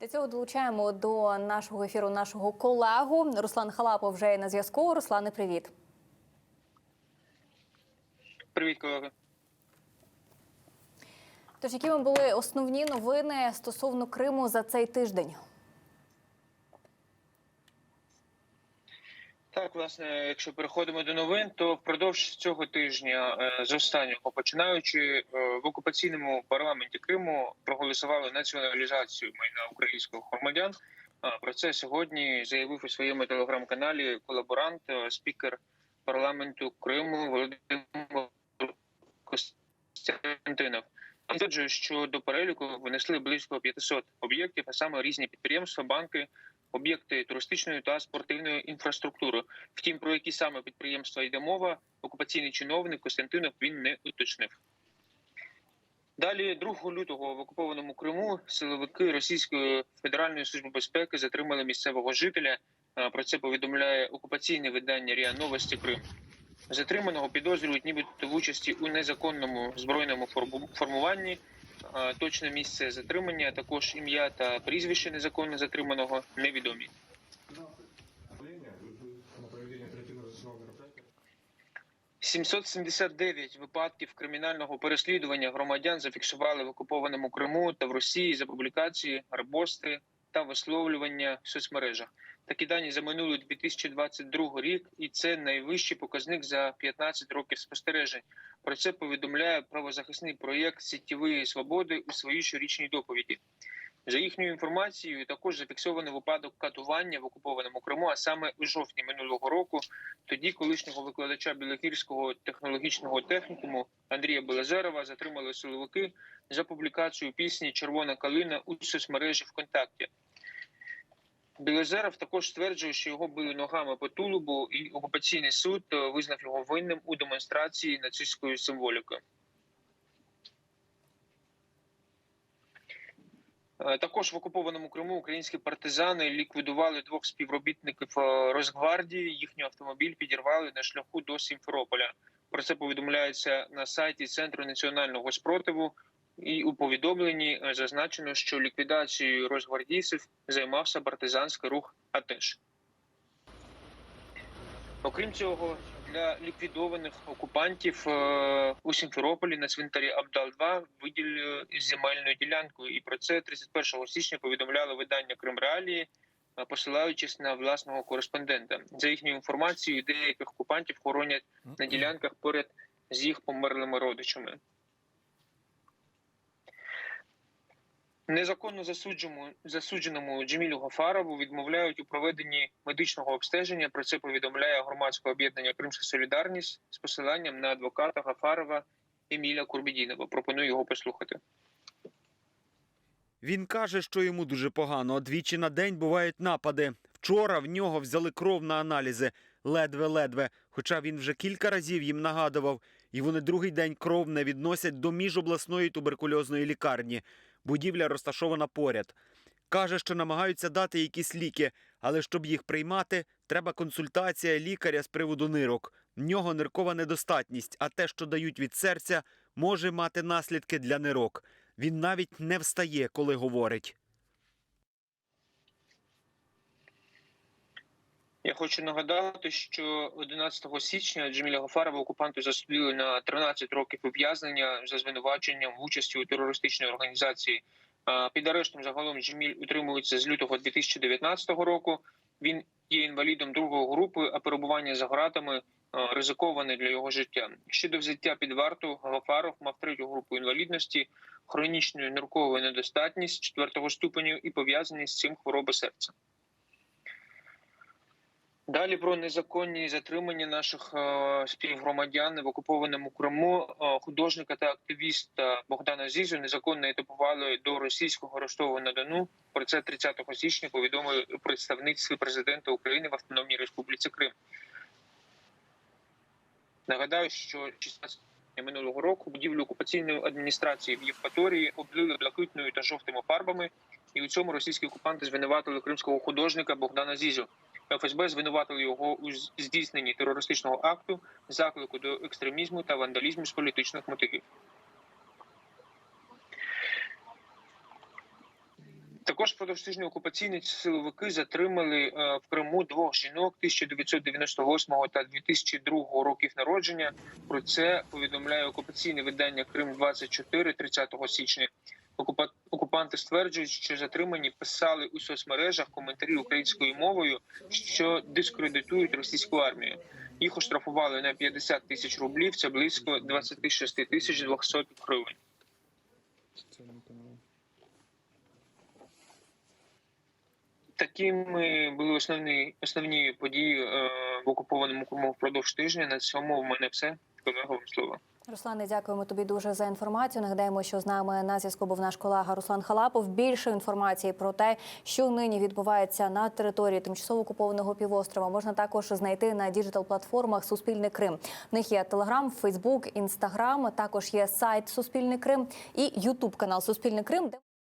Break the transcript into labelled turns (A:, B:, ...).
A: Для цього долучаємо до нашого ефіру нашого колегу Руслан Халапов вже є на зв'язку. Руслане, привіт.
B: Привіт, колеги.
A: Тож, якими були основні новини стосовно Криму за цей тиждень?
B: Так, власне, якщо переходимо до новин, то впродовж цього тижня, е, з останнього починаючи е, в окупаційному парламенті Криму проголосували націоналізацію майна українських громадян. Про це сьогодні заявив у своєму телеграм-каналі колаборант, е, спікер парламенту Криму Володимир Костянтинов. Стверджує, що до переліку внесли близько 500 об'єктів, а саме різні підприємства, банки, об'єкти туристичної та спортивної інфраструктури. Втім, про які саме підприємства йде мова, окупаційний чиновник Костянтинов він не уточнив. Далі, 2 лютого в окупованому Криму силовики Російської Федеральної служби безпеки затримали місцевого жителя. Про це повідомляє окупаційне видання РІА Новості Крим. Затриманого підозрюють, нібито в участі у незаконному збройному формуванні. Точне місце затримання, також ім'я та прізвище незаконно затриманого невідомі.
C: на проведение оперативно-розшукового мероприятия.
B: 779 випадків кримінального переслідування громадян зафіксували в окупованому Криму та в Росії за публікації, репости та висловлювання в соцмережах. Такі дані за минулий 2022 рік, і це найвищий показник за 15 років спостережень. Про це повідомляє правозахисний проєкт Сітєвої свободи у своїй щорічній доповіді. За їхньою інформацією, також зафіксований випадок катування в окупованому Криму, а саме у жовтні минулого року. Тоді колишнього викладача Білогірського технологічного технікуму Андрія Белазерова затримали силовики за публікацію пісні Червона калина у соцмережі ВКонтакті. Білозеров також стверджує, що його били ногами по тулубу, і окупаційний суд е, визнав його винним у демонстрації нацистської символіки. Е, Також в окупованому Криму українські партизани ліквідували двох співробітників е, Росгвардії. Їхній автомобіль підірвали на шляху до Сімферополя. Про це повідомляється на сайті Центру національного спротиву. І у повідомленні е, зазначено, що ліквідацією розгвардійців займався партизанський рух АТЕШ. Окрім цього, для ліквідованих окупантів е, у Сімферополі на цвинтарі Абдал-2 виділили земельну ділянку. І про це 31 січня повідомляли видання Крим Реалії, е, посилаючись на власного кореспондента. За їхньою інформацією, деяких окупантів хоронять на ділянках поряд з їх померлими родичами. Незаконно засудженому засудженому Джемілю Гафарову відмовляють у проведенні медичного обстеження. Про це повідомляє громадське об'єднання Кримська Солідарність з посиланням на адвоката Гафарова Еміля Курбідінова. Пропоную його послухати.
D: Він каже, що йому дуже погано. Двічі на день бувають напади. Вчора в нього взяли кров на аналізи ледве-ледве. Хоча він вже кілька разів їм нагадував, і вони другий день кров не відносять до міжобласної туберкульозної лікарні. Будівля розташована поряд. Каже, що намагаються дати якісь ліки, але щоб їх приймати, треба консультація лікаря з приводу нирок. В нього ниркова недостатність, а те, що дають від серця, може мати наслідки для нирок. Він навіть не встає, коли говорить.
B: Я хочу нагадати, що 11 січня Джеміля Гафарова окупанти засудили на 13 років ув'язнення за звинуваченням в участі у терористичній організації. Під арештом загалом Джеміль утримується з лютого 2019 року. Він є інвалідом другої групи, а перебування за ґратами а, ризиковане для його життя. Щодо взяття під варту, Гафаров мав третю групу інвалідності, хронічну ниркову недостатність четвертого ступеню і пов'язані з цим хвороби серця. Далі про незаконні затримання наших е, співгромадян в окупованому Криму. Е, художника та активіста Богдана Зізу незаконно етапували до російського Ростова на Дону. Про це 30 січня повідомили представництві президента України в Автономній Республіці Крим. Нагадаю, що 16 минулого року будівлю окупаційної адміністрації в Євпаторії облили блакитною та жовтими фарбами, і у цьому російські окупанти звинуватили кримського художника Богдана Зізу. ФСБ звинуватили його у здійсненні терористичного акту, заклику до екстремізму та вандалізму з політичних мотивів. Також впродовж тижня окупаційні силовики затримали е, в Криму двох жінок 1998 та 2002 років народження. Про це повідомляє окупаційне видання Крим 24 30 січня. Окупа- Окупанти стверджують, що затримані писали у соцмережах коментарі українською мовою, що дискредитують російську армію. Їх оштрафували на 50 тисяч рублів. Це близько 26 тисяч 200 гривень. Такими були основні основні події е, в окупованому Криму впродовж тижня. На цьому в мене все. Колега вам слово.
A: Руслане, дякуємо тобі дуже за інформацію. Нагадаємо, що з нами на зв'язку був наш колега Руслан Халапов. Більше інформації про те, що нині відбувається на території тимчасово окупованого півострова, можна також знайти на діджитал-платформах Суспільний Крим. В них є Телеграм, Фейсбук, Інстаграм. Також є сайт Суспільний Крим і Ютуб канал Суспільний Крим. де